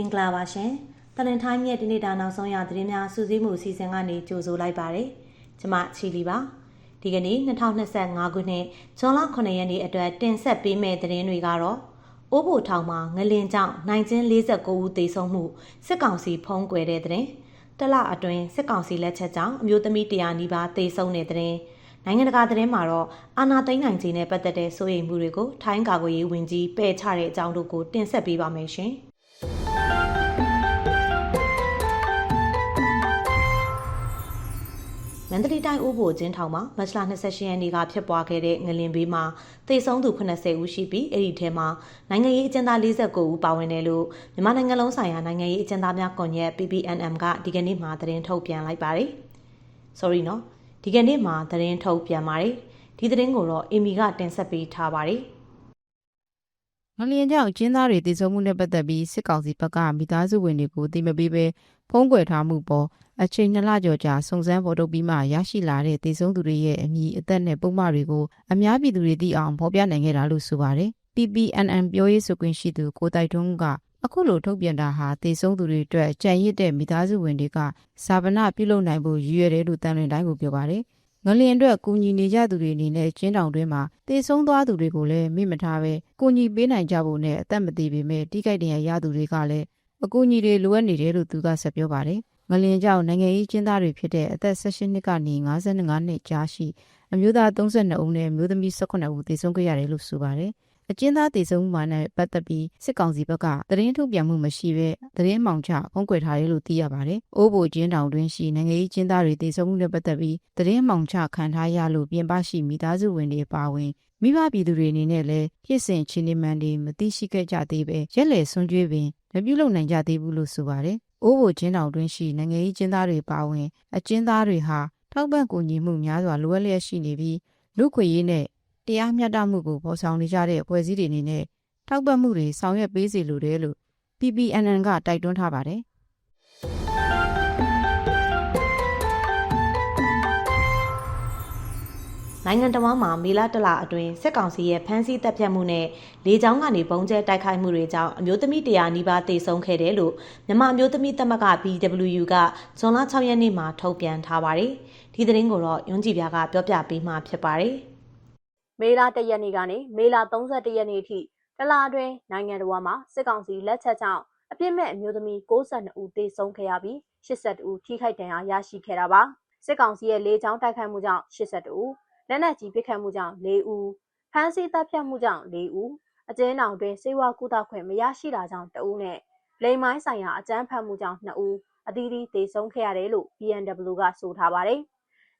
င်္ဂလာပါရှင်။တလင်ထိုင်းရဲ့ဒီနေ့တာနောက်ဆုံးရသတင်းများစူးစီးမှုအစီအစဉ်ကနေကြိုဆိုလိုက်ပါရစေ။ကျွန်မချီလီပါ။ဒီကနေ့2025ခုနှစ်ဇွန်လ9ရက်နေ့အတွက်တင်ဆက်ပေးမယ့်သတင်းတွေကတော့အိုးဘိုထောင်မှာငလင်ကြောင့်နိုင်ကျင်း49ဦးသေဆုံးမှုစစ်ကောင်စီဖုံးကွယ်တဲ့သတင်း။တလအတွင်းစစ်ကောင်စီလက်ချက်ကြောင့်အမျိုးသမီး100နီးပါးသေဆုံးတဲ့သတင်း။နိုင်ငံတကာသတင်းမှာတော့အာနာသိန်းနိုင်ကြီးနဲ့ပတ်သက်တဲ့စိုးရိမ်မှုတွေကိုထိုင်းကာကွယ်ရေးဝန်ကြီးပယ်ချတဲ့အကြောင်းတို့ကိုတင်ဆက်ပေးပါမယ်ရှင်။ မန္တလေးတိုင်းဦးဘိုကျင်းထောင်မှာမတ်လ28ရက်နေ့ကဖြစ်ပွားခဲ့တဲ့ငလင်ဘေးမှာသေဆုံးသူ80ဦးရှိပြီးအဲ့ဒီထဲမှာနိုင်ငံရေးအကျဉ်းသား49ဦးပါဝင်တယ်လို့မြန်မာနိုင်ငံလုံးဆိုင်ရာနိုင်ငံရေးအကျဉ်းသားများကွန်ရက် PPNM ကဒီကနေ့မှသတင်းထုတ်ပြန်လိုက်ပါတယ်။ Sorry နော်ဒီကနေ့မှသတင်းထုတ်ပြန်ပါတယ်။ဒီသတင်းကိုတော့အီမီကတင်ဆက်ပေးထားပါတယ်။ငလျင်ကြောင့်ကျင်းသားတွေတည်ဆုံမှုနဲ့ပတ်သက်ပြီးစစ်ကောင်စီဘက်ကမိသားစုဝင်တွေကိုတိမပေးပဲ ဖုံးကွယ်ထားမှုပေါ်အချိန်နှစ်လကျော်ကြာစုံစမ်းဖော်ထုတ်ပြီးမှရရှိလာတဲ့တည်ဆုံသူတွေရဲ့အမည်အသက်နဲ့ပုံမှန်တွေကိုအများပြည်သူတွေသိအောင်ဖော်ပြနိုင်ခဲ့တာလို့ဆိုပါတယ်။ PPNN ပြောရေးဆိုခွင့်ရှိသူကိုတိုက်ထွန်းကအခုလိုထုတ်ပြန်တာဟာတည်ဆုံသူတွေအတွက်ကြံရစ်တဲ့မိသားစုဝင်တွေကစာပနာပြုလုပ်နိုင်ဖို့ရည်ရွယ်တယ်လို့တန်လွင်တိုင်းကိုပြောပါတယ်။ငလျင်အတွက်ကူညီနေကြသူတွေအနေနဲ့ကျင်းတောင်တွင်းမှာတည်ဆုံးသွားသူတွေကိုလည်းမိမထားပဲကူညီပေးနိုင်ကြဖို့နဲ့အသက်မသေးပေမဲ့တိကျတဲ့ရသူတွေကလည်း အကူအညီတွေလိုအပ်နေတယ်လို့သူကဆက်ပြောပါတယ်။ငလျင်ကြောင့်နိုင်ငံရေးကျင်းသားတွေဖြစ်တဲ့အသက်16နှစ်ကနေ55နှစ်ကြားရှိအမျိုးသား32ဦးနဲ့အမျိုးသမီး18ဦးသေဆုံးခဲ့ရတယ်လို့ဆိုပါတယ်။အကျဉ်းသားသေဆုံးမှုမှာနဲ့ပတ်သက်ပြီးစစ်ကောင်စီဘက်ကသတင်းထုတ်ပြန်မှုမရှိဘဲသတင်းမှောင်ချဖုံးကွယ်ထားတယ်လို့သိရပါတယ်။အိုးဘိုကျင်းတောင်တွင်ရှိနိုင်ငံရေးကျင်းသားတွေသေဆုံးမှုနဲ့ပတ်သက်ပြီးသတင်းမှောင်ချခံထားရလို့ပြင်ပရှိမိသားစုဝင်တွေပါဝင်မိဘပြည်သူတွေအနေနဲ့လည်းဖြစ်စဉ်ချင်းနေမှန်တွေမသိရှိခဲ့ကြသေးပဲရက်လေဆွန်ကျွေးပင် မပြုလုပ်နိုင်ကြသေးဘူးလို့ဆိုပါတယ်။အိုးဘိုကျင်းတောင်တွင်ရှိနိုင်ငံရေးကျင်းသားတွေပါဝင် အကျဉ်းသားတွေဟာထောက်ပံ့ကူညီမှုများစွာလိုအပ်လျက်ရှိနေပြီးလူခွေရေးနဲ့တရားမျှတမှုကိုပေါ်ဆောင်နေကြတဲ့အဖွဲ့အစည်းတွေအနေနဲ့ထောက်ပံ့မှုတွေဆောင်ရွက်ပေးစီလိုတယ်လို့ PPNN ကတိုက်တွန်းထားပါတယ်။ နိုင်ငံတော်မှာမေလတလအတွင်းစစ်ကောင်စီရဲ့ဖမ်းဆီးတပ်ဖြတ်မှုနဲ့လေကြောင်းကနေပုံကျဲတိုက်ခိုက်မှုတွေကြောင့်အမျိုးသမီး100နီးပါးသေဆုံးခဲ့တယ်လို့မြန်မာအမျိုးသမီးသမဂ္ဂ BWU ကဇွန်လ6ရက်နေ့မှာထုတ်ပြန်ထားပါတယ်။ဒီသတင်းကိုတော့ယွန်းကြည်ပြားကပြောပြပေးမှာဖြစ်ပါတယ်။မေလ1ရက်နေ့ကနေမေလ31ရက်နေ့အထိတလအတွင်းနိုင်ငံတော်မှာစစ်ကောင်စီလက်ချက်ကြောင့်အပြစ်မဲ့အမျိုးသမီး62ဦးသေဆုံးခဲ့ရပြီး82ဦးထိခိုက်ဒဏ်ရာရရှိခဲ့တာပါစစ်ကောင်စီရဲ့လေကြောင်းတိုက်ခိုက်မှုကြောင့်82ဦး လက်နက်ကြီးပစ်ခတ်မှုကြောင့်4ဦးဖမ်းဆီးတပ်ဖြတ်မှုကြောင့်4ဦးအကျဉ်းထောင်တွင်စေဝါကုသခွင့်မရရှိတာကြောင့်2ဦးနဲ့လိမ်မိုင်းဆိုင်ရာအကြမ်းဖက်မှုကြောင့်2ဦးအသီးသီးသေဆုံးခဲ့ရတယ်လို့ BNW ကဆိုထားပါတယ်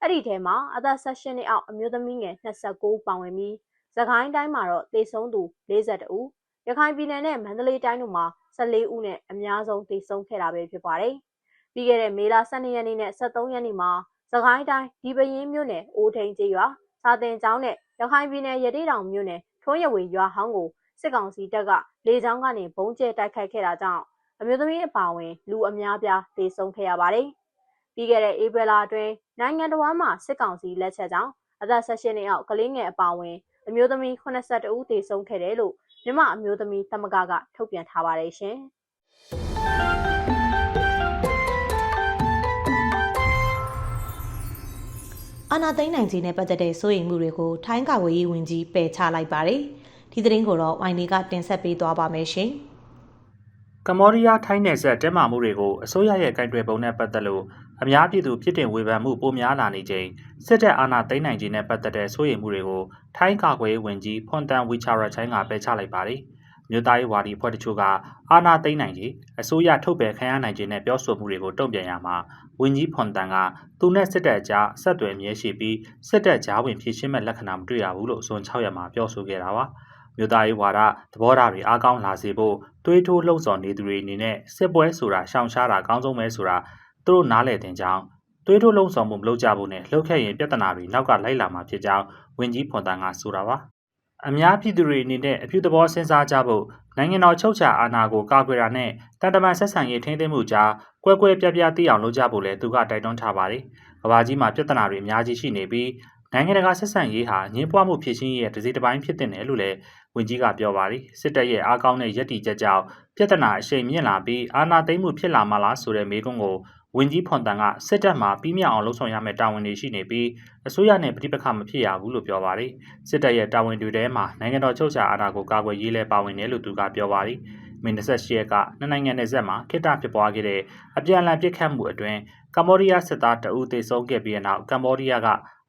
အဲ့ဒီထဲမှာအသက်16နှစ်အောက်အမျိုးသမီးငယ်29ပါဝင်ပြီးသခိုင်းတိုင်းမှာတော့သေဆုံးသူ42ဦးရခိုင်ပြည်နယ်နဲ့မန္တလေးတိုင်းတို့မှာ14ဦးနဲ့အများဆုံးသေဆုံးခဲ့တာပဲဖြစ်ပါတယ်။ပြီးခဲ့တဲ့မေလ12ရက်နေ့နဲ့13ရက်နေ့မှာ သခိုင်းတိုင်းဒီပရင်မြို့နယ်အိုးထိန်ကျေးရွာစာတင်ကျောင်းနဲ့ရခိုင်ပြည်နယ်ရတေးတောင်မြို့နယ်ထွန်းရဝေရွာဟောင်းကိုစစ်ကောင်စီတပ်ကလေကြောင်းကနေဘုံကျဲတိုက်ခိုက်ခဲ့တာကြောင့်အမျိုးသမီးအပါအဝင်လူအများပြားသေဆုံးခဲ့ရပါတယ်။ပြီးခဲ့တဲ့ဧပြီလအတွင်းနိုင်ငံတော်မှာစစ်ကောင်စီလက်ချက်ကြောင့်အသက်16နှစ်အောက်ကလေးငယ်အပါအဝင်အမျိုးသမီး82ဦးသေဆုံးခဲ့တယ်လို့မြမအမျိုးသမီးသမဂ္ဂကထုတ်ပြန်ထားပါတယ်ရှင်။ အာနာသိန်းနိုင်ကြီးနဲ့ပတ်သက်တဲ့စိုးရိမ်မှုတွေကိုထိုင်းကာဝေးရေးဝန်ကြီးပယ်ချလိုက်ပါတယ်။ဒီသတင်းကိုတော့ဝိုင်နေကတင်ဆက်ပေးသွားပါမယ်ရှင်။ကမ္ဘောဒီးယားထိုင်းနယ်စပ်တဲမာမှုတွေကိုအစိုးရရဲ့ကင်တွယ်ပုံနဲ့ပတ်သက်လို့အများပြည်သူဖြစ်တင်ဝေဖန်မှုပိုများလာနေချိန်စစ်တပ်အာဏာသိမ်းနိုင်ခြင်းနဲ့ပတ်သက်တဲ့စိုးရိမ်မှုတွေကိုထိုင်းကာကွယ်ရေးဝန်ကြီးဖွန်တန်ဝီချာရချိုင်းကပယ်ချလိုက်ပါတယ်။ မြို့သားရေးဝါဒီဖွဲ့တချို့ကအာဏာသိမ်းနိုင်ခြင်းအစိုးရထုတ်ပယ်ခံရနိုင်ခြင်းနဲ့ပြောဆိုမှုတွေကိုတုံ့ပြန်ရမှာဝန်ကြီးဖွန်တန်ကသူနဲ့စစ်တပ်ကြားဆက်သွယ်မြဲရှိပြီးစစ်တပ်ကြားဝင်ဖြည့်ရှင်းမဲ့လက္ခဏာမတွေ့ရဘူးလို့အစွန်6ရက်မှာပြောဆိုခဲ့တာပါ။မြို့သားရေးဝါဒသဘောထားတွေအားကောင်းလာစေဖို့တွေးထိုးလှုံ့ဆော်နေသူတွေအနေနဲ့စစ်ပွဲဆိုတာရှောင်ရှားတာအကောင်းဆုံးပဲဆိုတာသူတို့နားလည်တင်ကြောင်းတွေးထိုးလှုံ့ဆော်မှုမလုပ်ကြဘူးနဲ့လှုပ်ခတ်ရင်ပြဿနာတွေနောက်ကလိုက်လာမှာဖြစ်ကြောင်းဝန်ကြီးဖွန်တန်ကဆိုတာပါ အများပြည်သူတွေအနေနဲ့အပြုသဘောစဉ်းစားကြဖို့နိုင်ငံတော်ချုပ်ချာအာဏာကိုကာကွယ်တာနဲ့တန်တမန်ဆက်ဆံရေးထိန်းသိမ်းမှုကြားကွဲကွဲပြားပြားသိအောင်လုပ်ကြဖို့လဲသူကတိုက်တွန်းထားပါတယ်။ကဘာကြီးမှာပြဿနာတွေအများကြီးရှိနေပြီးနိုင်ငံတကာဆက်ဆံရေးဟာငင်းပွားမှုဖြစ်ချင်းရဲ့တစ်စိတ်တစ်ပိုင်းဖြစ်တဲ့နယ်လို့လည်းဝန်ကြီးကပြောပါတယ်စစ်တပ်ရဲ့အားကောင်းတဲ့ရည်တည်ချက်ကြောင့်ပြဿနာအရှိန်မြင့်လာပြီးအာဏာသိမ်းမှုဖြစ်လာမှလားဆိုတဲ့မေးခွန်းကို ဝန်ကြီးဖွန်တန်ကစစ်တပ်မှာပြီးမြောက်အောင်လှုံ့ဆော်ရမယ့်တာဝန်တွေရှိနေပြီးအစိုးရနဲ့ပြည်ပခါမဖြစ်ရဘူးလို့ပြောပါတယ်စစ်တပ်ရဲ့တာဝန်တွေထဲမှာနိုင်ငံတော်ချုပ်ချာအာဏာကိုကာကွယ်ရေးလဲပါဝင်တယ်လို့သူကပြောပါတယ်မင်း28ရက်ကနှစ်နိုင်ငံနယ်စပ်မှာခိတ္တဖြစ်ပွားခဲ့တဲ့အပြန်အလှန်ပစ်ခတ်မှုအတွင်းကမ္ဘောဒီးယားစစ်သားတအူးသေဆုံးခဲ့ပြီးတဲ့နောက်ကမ္ဘောဒီးယားက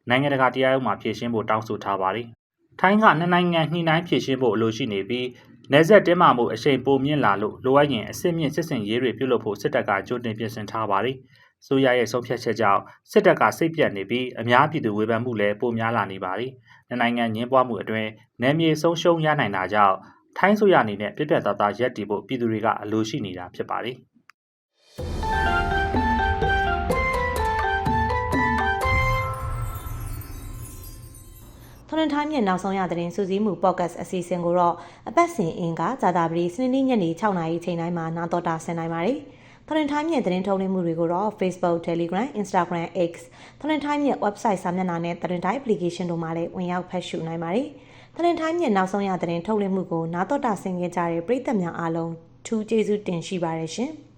နိုင်ငံတကာတရားရုံးမှာဖြေရှင်းဖို့တောင်းဆိုထားပါတယ်။ ထိုင်းကနှစ်နိုင်ငံညှိနှိုင်းဖြေရှင်းဖို့အလိုရှိနေပြီးနယ်စပ်တင်းမာမှုအရှိန်ပိုမြင့်လာလို့လိုအပ်ရင်အစစ်မြင့်စစ်စင်ရေးတွေပြုလုပ်ဖို့စစ်တပ်ကကြိုတင်ပြင်ဆင်ထားပါတယ်။ဆိုရရဲ့ဆုံးဖြတ်ချက်ကြောင့်စစ်တပ်ကစိတ်ပြတ်နေပြီးအများပြည်သူဝေဖန်မှုလည်းပိုများလာနေပါတယ်။နှစ်နိုင်ငံညှင်းပွားမှုအတွင်းနယ်မြေဆုံးရှုံးရနိုင်တာကြောင့်ထိုင်းဆိုရအနေနဲ့ပြည့်ပြတ်သားသားရက်တည်ဖို့ပြည်သူတွေကအလိုရှိနေတာဖြစ်ပါတယ်။ ထွန်းထိုင်းမြင့်နောက်ဆုံးရသတင်းစူးစီးမှု podcast အစီအစဉ်ကိုတော့အပတ်စဉ်အင်ကဇာတာပတိစနေနေ့ညနေ6:00နာရီချိန်တိုင်းမှာနားတော်တာဆင်နိုင်ပါတယ်။ထွန်းထိုင်းမြင့်သတင်းထုတ်လွှင့်မှုတွေကိုတော့ Facebook, Telegram, Instagram, X ထွန်းထိုင်းမြင့် website စာမျက်နှာနဲ့သတင်းတိုင်း application တို့မှာလည်းဝင်ရောက်ဖတ်ရှုနိုင်ပါတယ်။ထွန်းထိုင်းမြင့်နောက်ဆုံးရသတင်းထုတ်လွှင့်မှုကိုနားတော်တာဆင်ကြကြတဲ့ပရိသတ်များအားလုံးထူးကျေးဇူးတင်ရှိပါတယ်ရှင်။